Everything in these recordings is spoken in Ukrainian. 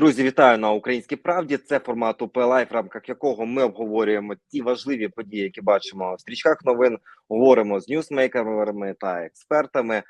Друзі, вітаю на українській правді. Це формат УП в рамках якого ми обговорюємо ті важливі події, які бачимо в стрічках новин. Говоримо з ньюсмейкерами та експертами.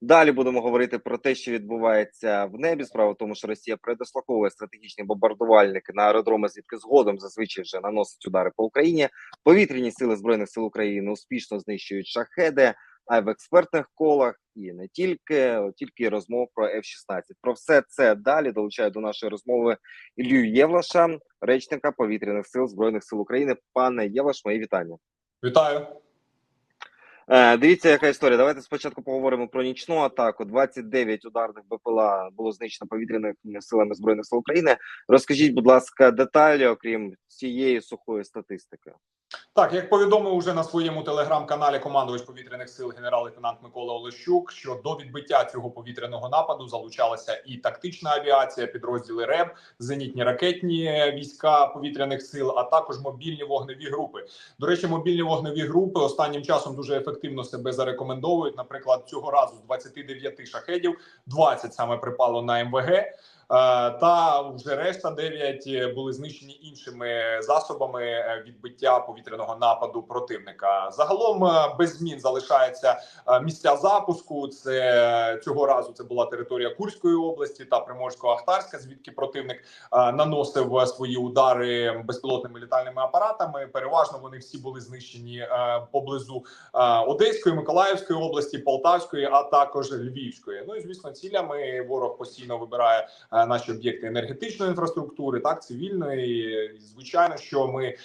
Далі будемо говорити про те, що відбувається в небі. Справа в тому, що Росія передислоковує стратегічні бомбардувальники на аеродроми, звідки згодом зазвичай вже наносить удари по Україні. Повітряні сили збройних сил України успішно знищують шахеди. А й в експертних колах і не тільки тільки розмов про F-16. Про все це далі долучаю до нашої розмови Ілью Євлаша, речника повітряних сил збройних сил України. Пане Євлаш, мої вітання. Вітаю. Е, дивіться, яка історія. Давайте спочатку поговоримо про нічну атаку. 29 ударних БПЛА було знищено повітряними силами збройних сил України. Розкажіть, будь ласка, деталі, окрім цієї сухої статистики. Так, як повідомив уже на своєму телеграм-каналі командувач повітряних сил генерал-лейтенант Микола Олещук, що до відбиття цього повітряного нападу залучалася і тактична авіація, підрозділи РЕБ, зенітні ракетні війська повітряних сил, а також мобільні вогневі групи. До речі, мобільні вогневі групи останнім часом дуже ефективно себе зарекомендовують. Наприклад, цього разу з 29 шахедів 20 саме припало на МВГ. Е, Та вже решта 9 були знищені іншими засобами е, відбиття повітряного нападу противника. Загалом е, без змін залишаються е, місця запуску. Це цього разу це була територія Курської області та Приморсько-Ахтарська, звідки противник е, наносив е, свої удари безпілотними літальними апаратами. Переважно вони всі були знищені е, поблизу е, Одеської, Миколаївської області, Полтавської, а також Львівської. Ну і звісно, цілями ворог постійно вибирає е, наші об'єкти енергетичної інфраструктури, так цивільної. І, Звичайно, що ми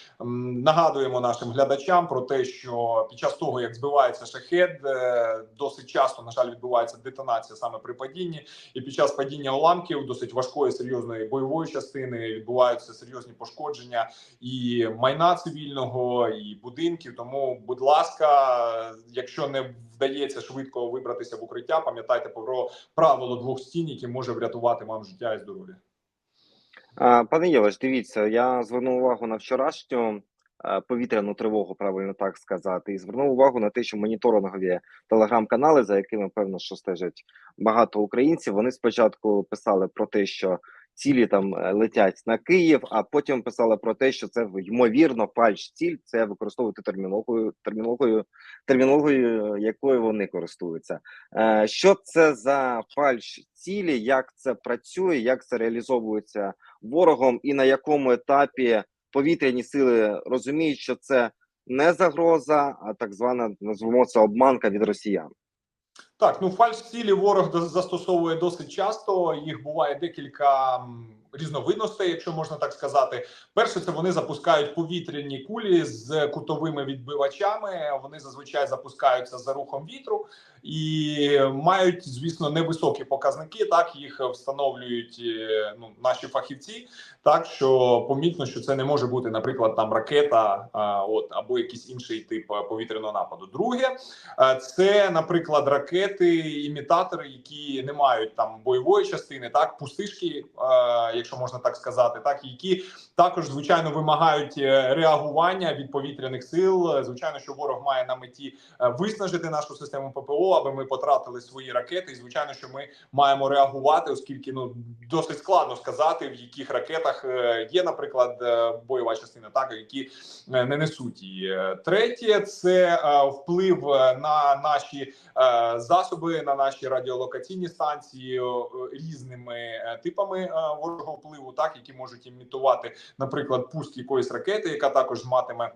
нагадуємо нашим глядачам про те, що під час того, як збивається шахет, е, досить часто на жаль відбувається детонація саме при падінні, і під час падіння уламків досить важкої серйозної бойової частини відбуваються серйозні пошкодження і майна цивільного, і будинків. Тому, будь ласка, якщо не вдається швидко вибратися в укриття, пам'ятайте про правило двох стін, яке може врятувати вам життя і здоров'я. Пане Єваш, дивіться, я звернув увагу на вчорашню повітряну тривогу, правильно так сказати, і звернув увагу на те, що моніторингові телеграм-канали, за якими певно, що стежать багато українців, вони спочатку писали про те, що цілі там е, летять на Київ, а потім писали про те, що це ймовірно фальш ціль, це використовувати термінологію, термінологію, термінологію, якою вони користуються. Е, Що це за фальш цілі, як це працює, як це реалізовується ворогом, і на якому етапі повітряні сили розуміють, що це не загроза, а так звана назвемо це обманка від росіян. Так, ну фальш цілі ворог застосовує досить часто. Їх буває декілька різновидностей, якщо можна так сказати. Перше, це вони запускають повітряні кулі з кутовими відбивачами. Вони зазвичай запускаються за рухом вітру і мають, звісно, невисокі показники. Так їх встановлюють е, ну, наші фахівці. Так що помітно, що це не може бути, наприклад, там ракета, а, от або якийсь інший тип е, повітряного нападу. Друге, е, це, наприклад, ракети, імітатори, які не мають там бойової частини, так пустишки, якщо можна так сказати, так які також звичайно вимагають реагування від повітряних сил. Звичайно, що ворог має на меті виснажити нашу систему ППО, аби ми потратили свої ракети. І звичайно, що ми маємо реагувати, оскільки ну досить складно сказати, в яких ракетах е, є, наприклад, е, бойова частина, так які е, не несуть її. Третє це вплив на наші засоби, на наші радіолокаційні станції різними типами ворожого впливу, так які можуть імітувати, наприклад, пуск якоїсь ракети, яка також матиме.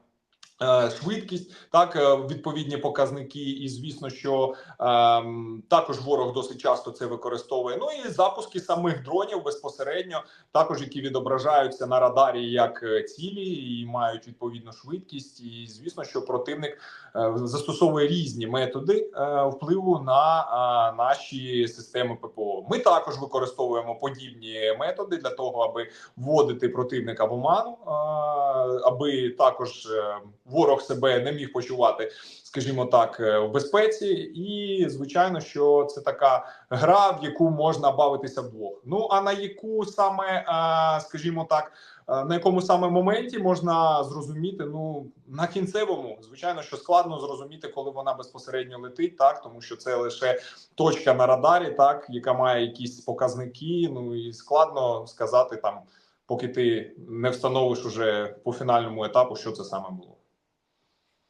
Е, Швидкість, так е, відповідні показники, і звісно, що ем, також ворог досить часто це використовує. Ну і запуски самих дронів безпосередньо, також які відображаються на радарі як е, цілі і мають відповідну швидкість. І звісно, що противник е, застосовує різні методи е, впливу на е, наші системи ППО. Ми також використовуємо подібні методи для того, аби вводити противника в оману, е, аби також е, ворог себе не міг почувати, скажімо так, е, в безпеці. І звичайно, що це така гра, в яку можна бавитися вдвох. Ну а на яку саме, е, скажімо так. Е, На якому саме моменті можна зрозуміти? Ну на кінцевому, звичайно, що складно зрозуміти, коли вона безпосередньо летить, так тому що це лише точка на радарі, так яка має якісь показники. Ну і складно сказати там, поки ти не встановиш уже по фінальному етапу, що це саме було.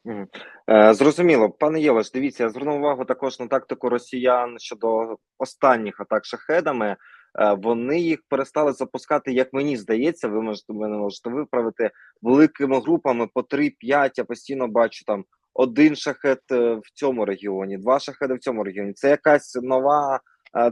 Е, Зрозуміло, пане Єваш, дивіться, я звернув увагу також на тактику росіян щодо останніх атак шахедами. Е, Вони їх перестали запускати, як мені здається. Ви можете мене можете виправити великими групами по 3-5. Я постійно бачу там один шахет е, в цьому регіоні, два шахеди в цьому регіоні. Це якась нова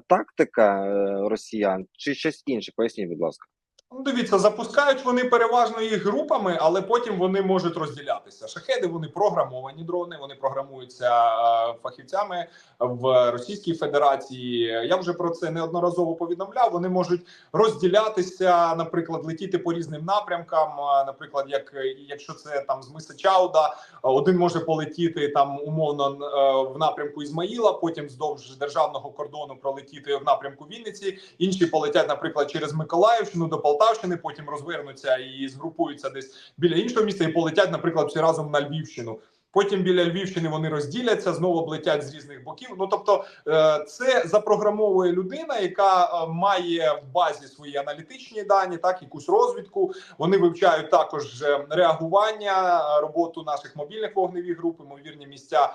тактика росіян чи щось інше? Поясніть, будь ласка. Ну, дивіться, запускають вони переважно їх групами, але потім вони можуть розділятися. Шахеди вони програмовані дрони, вони програмуються е, фахівцями в Російській Федерації. Я вже про це неодноразово повідомляв. Вони можуть розділятися, наприклад, летіти по різним напрямкам. Е, Наприклад, як якщо це там з миса Чауда, один може полетіти там умовно е, в напрямку Ізмаїла, потім вздовж державного кордону пролетіти в напрямку Вінниці. Інші полетять, наприклад, через Миколаївщину до Полтавщини, потім розвернуться і згрупуються десь біля іншого міста і полетять, наприклад, всі разом на Львівщину. Потім біля Львівщини вони розділяться, знову облетять з різних боків. Ну тобто, е, це запрограмовує людина, яка е, має в базі свої аналітичні дані, так якусь розвідку. Вони вивчають також е, реагування, роботу наших мобільних вогневих груп, ймовірні місця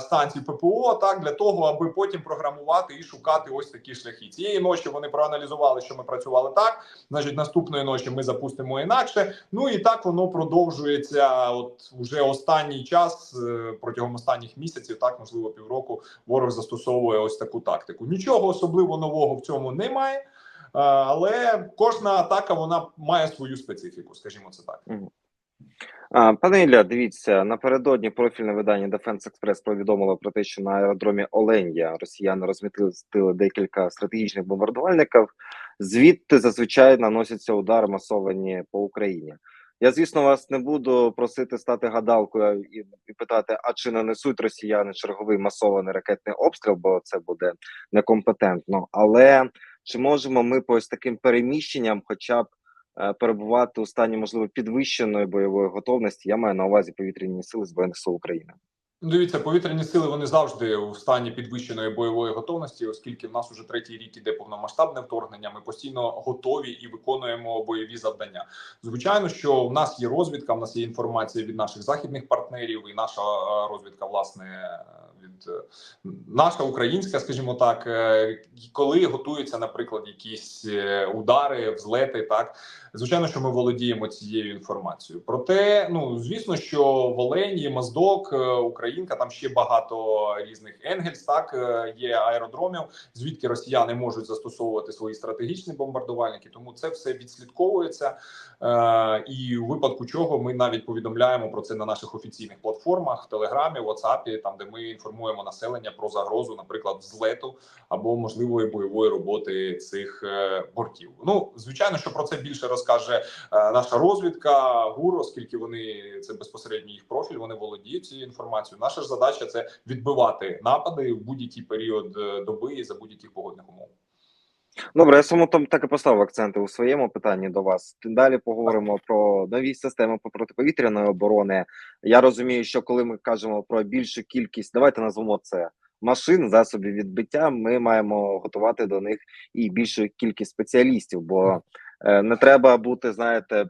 станцій ППО, так для того, аби потім програмувати і шукати ось такі шляхи. Цієї ночі вони проаналізували, що ми працювали так. Значить, наступної ночі ми запустимо інакше. Ну і так воно продовжується. От уже останній час е, протягом останніх місяців, так можливо, півроку, ворог застосовує ось таку тактику. Нічого особливо нового в цьому немає. е, Але кожна атака вона має свою специфіку, скажімо це так. Пане Ілля, дивіться, напередодні профільне видання Defense Express повідомило про те, що на аеродромі Оленя росіяни розмістили декілька стратегічних бомбардувальників. Звідти зазвичай наносяться удари масовані по Україні. Я, звісно, вас не буду просити стати гадалкою і, і питати, а чи нанесуть росіяни черговий масований ракетний обстріл, бо це буде некомпетентно. Але чи можемо ми по ось таким переміщенням, хоча б е, перебувати у стані можливо підвищеної бойової готовності. Я маю на увазі повітряні сили збройних сил України. Ну, Дивіться, повітряні сили вони завжди в стані підвищеної бойової готовності, оскільки в нас уже третій рік іде повномасштабне вторгнення. Ми постійно готові і виконуємо бойові завдання. Звичайно, що в нас є розвідка, в нас є інформація від наших західних партнерів, і наша е, розвідка, власне, від е, наша українська, скажімо так, е, коли готуються, наприклад, якісь удари, взлети, так звичайно, що ми володіємо цією інформацією. Проте, ну звісно, що в Олені, Моздок, е, Українка, там ще багато різних Енгельс, так е, є аеродромів, звідки росіяни можуть застосовувати свої стратегічні бомбардувальники. Тому це все відслідковується. Е, і у випадку чого ми навіть повідомляємо про це на наших офіційних платформах, Телеграмі, WhatsApp, там де ми інформуємо населення про загрозу, наприклад, взлету або можливої бойової роботи цих бортів. Ну звичайно, що про це більше розкаже е, наша розвідка ГУР, оскільки вони це безпосередньо їх профіль. Вони володіють цією інформацією. Наша ж задача це відбивати напади в будь-який період е, доби і за будь-яких погодних умов. Добре, я саме там так і поставив акценти у своєму питанні до вас. Далі поговоримо про нові системи по протиповітряної оборони. Я розумію, що коли ми кажемо про більшу кількість, давайте назвемо це машин, засобів відбиття. Ми маємо готувати до них і більшу кількість спеціалістів, бо не треба бути, знаєте,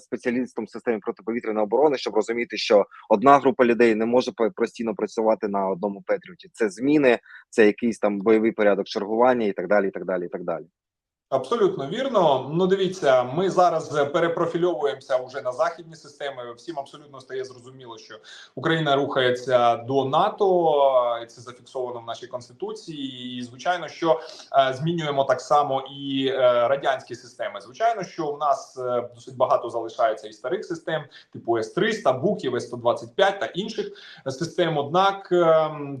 спеціалістом в системі протиповітряної оборони, щоб розуміти, що одна група людей не може постійно працювати на одному Петріоті. Це зміни, це якийсь там бойовий порядок чергування і так далі. І так далі, і так далі. Абсолютно вірно. Ну дивіться, ми зараз перепрофільовуємося вже на західні системи. Всім абсолютно стає зрозуміло, що Україна рухається до НАТО, і це зафіксовано в нашій конституції. І звичайно, що е, змінюємо так само і е, радянські системи. Звичайно, що в нас е, досить багато залишається і старих систем, типу С-300, Буків, С-125 та інших систем. Однак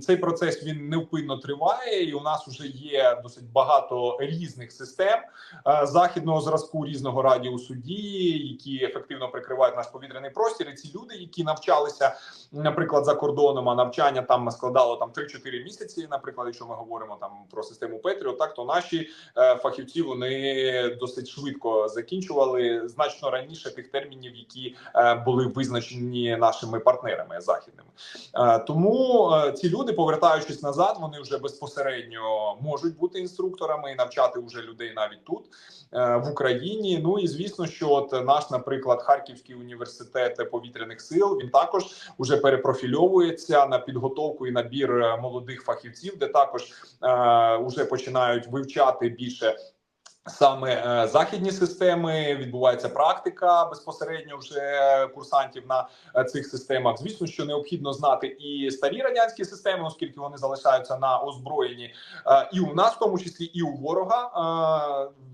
цей процес він невпинно триває, і у нас вже є досить багато різних систем. Систем західного зразку різного радіусу дії, які ефективно прикривають наш повітряний простір. І ці люди, які навчалися, наприклад, за кордоном, а навчання там складало там 3-4 місяці. Наприклад, якщо ми говоримо там про систему Петріо, так то наші е, фахівці вони досить швидко закінчували значно раніше тих термінів, які е, були визначені нашими партнерами західними. Е, Тому ці люди, повертаючись назад, вони вже безпосередньо можуть бути інструкторами і навчати вже людей навіть тут е, в Україні. Ну і звісно, що от наш, наприклад, Харківський університет повітряних сил він також уже перепрофільовується на підготовку і набір е, молодих фахівців, де також е, уже починають вивчати більше. Саме е, західні системи відбувається практика безпосередньо вже курсантів на е, цих системах. Звісно, що необхідно знати і старі радянські системи, оскільки вони залишаються на озброєнні е, і у нас, в тому числі, і у ворога.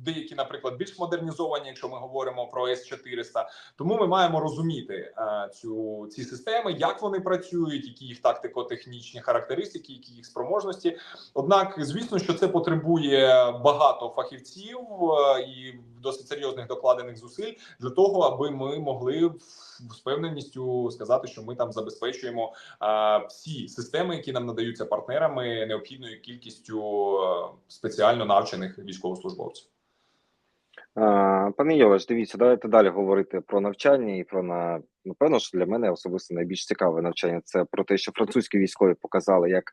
Деякі, наприклад, більш модернізовані, якщо ми говоримо про С 400 Тому ми маємо розуміти цю ці системи, як вони працюють, які їх тактико-технічні характеристики, які їх спроможності. Однак, звісно, що це потребує багато фахівців і досить серйозних докладених зусиль для того, аби ми могли з впевненістю сказати, що ми там забезпечуємо е, всі системи, які нам надаються партнерами, необхідною кількістю е, спеціально навчених військовослужбовців. Пане Йоваш, дивіться, давайте далі говорити про навчання і про на напевно, що для мене особисто найбільш цікаве навчання. Це про те, що французькі військові показали, як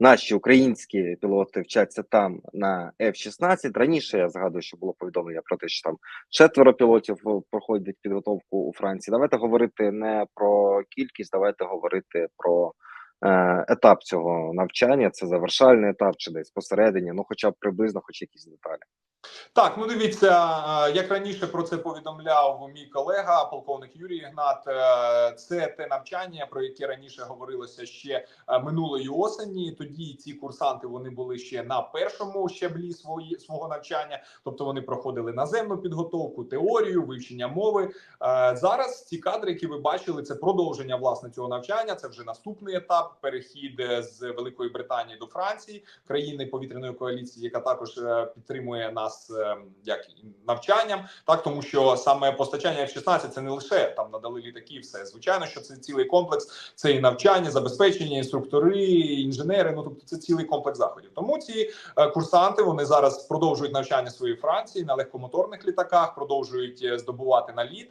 наші українські пілоти вчаться там на F-16. Раніше я згадую, що було повідомлення про те, що там четверо пілотів е, проходять підготовку у Франції. Давайте говорити не про кількість, давайте говорити про е, етап цього навчання. Це завершальний етап чи десь посередині, ну хоча б приблизно, хоч якісь деталі. Так, ну дивіться, е, як раніше про це повідомляв мій колега, полковник Юрій Ігнат. е, Це те навчання, про яке раніше говорилося ще е, минулої осені. Тоді ці курсанти вони були ще на першому щаблі свої свого навчання, тобто вони проходили наземну підготовку, теорію, вивчення мови. Зараз ці кадри, які ви бачили, це продовження власне цього навчання. Це вже наступний етап. Перехід з Великої Британії до Франції, країни повітряної коаліції, яка також підтримує нас е, як навчанням, так тому що саме постачання F-16 це не лише там надали літаки, все звичайно, що це цілий комплекс. Це і навчання, забезпечення, інструктори, інженери. Ну тобто це цілий комплекс заходів. Тому ці е, курсанти вони зараз продовжують навчання своєї Франції на легкомоторних літаках, продовжують е, здобувати наліт.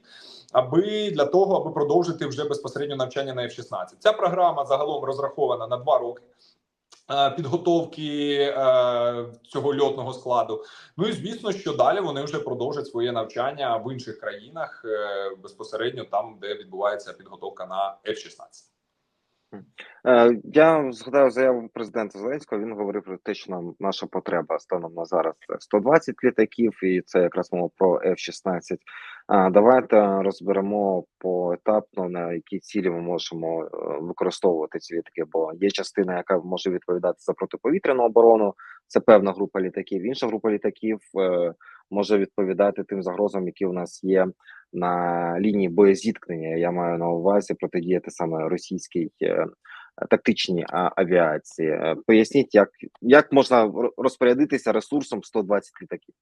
Аби для того, аби продовжити вже безпосередньо навчання на F-16. Ця програма загалом розрахована на два роки підготовки е, цього льотного складу. Ну і звісно, що далі вони вже продовжать своє навчання в інших країнах е, безпосередньо там, де відбувається підготовка на F-16. Е, Я згадав заяву президента Зеленського. Він говорив про те, що нам наша потреба станом на зараз це 120 літаків, і це якраз мова про F-16. Давайте розберемо поетапно на які цілі ми можемо е, використовувати ці літаки. Бо є частина, яка може відповідати за протиповітряну оборону. Це певна група літаків. Інша група літаків е, може відповідати тим загрозам, які у нас є на лінії боєзіткнення. Я маю на увазі протидіяти саме російській е, тактичній авіації. Поясніть, як, як можна розпорядитися ресурсом 120 літаків.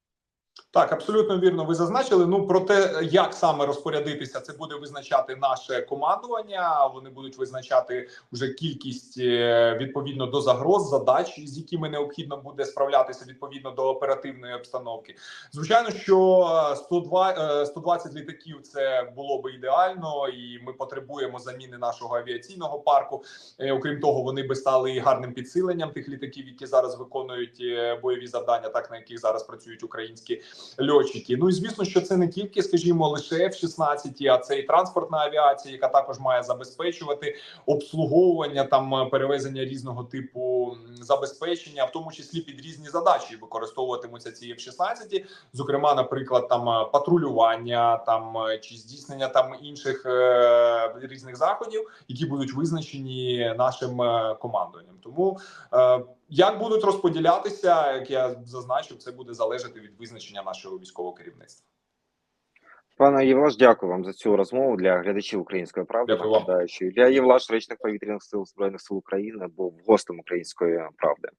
Так, абсолютно вірно. Ви зазначили. Ну про те, як саме розпорядитися, це буде визначати наше командування. Вони будуть визначати вже кількість е, відповідно до загроз, задач, з якими необхідно буде справлятися відповідно до оперативної обстановки. Звичайно, що е, 102, е, 120 літаків це було би ідеально, і ми потребуємо заміни нашого авіаційного парку. Е, Окрім того, вони би стали і гарним підсиленням тих літаків, які зараз виконують е, бойові завдання, так на яких зараз працюють українські льотчики. Ну і звісно, що це не тільки, скажімо, лише F-16, а це і транспортна авіація, яка також має забезпечувати обслуговування там е, перевезення різного типу забезпечення, в тому числі під різні задачі використовуватимуться ці F-16, зокрема, наприклад, там е, патрулювання, там е, чи здійснення там інших е, різних заходів, які будуть визначені нашим командуванням. Тому е, як будуть розподілятися, як я зазначив, це буде залежати від визначення нашого військового керівництва. Пане Євлаш, дякую вам за цю розмову для глядачів української правди. Дякую вам. Нагадаю, що Ілля Євлаш, речник повітряних сил збройних сил України, був гостем української правди.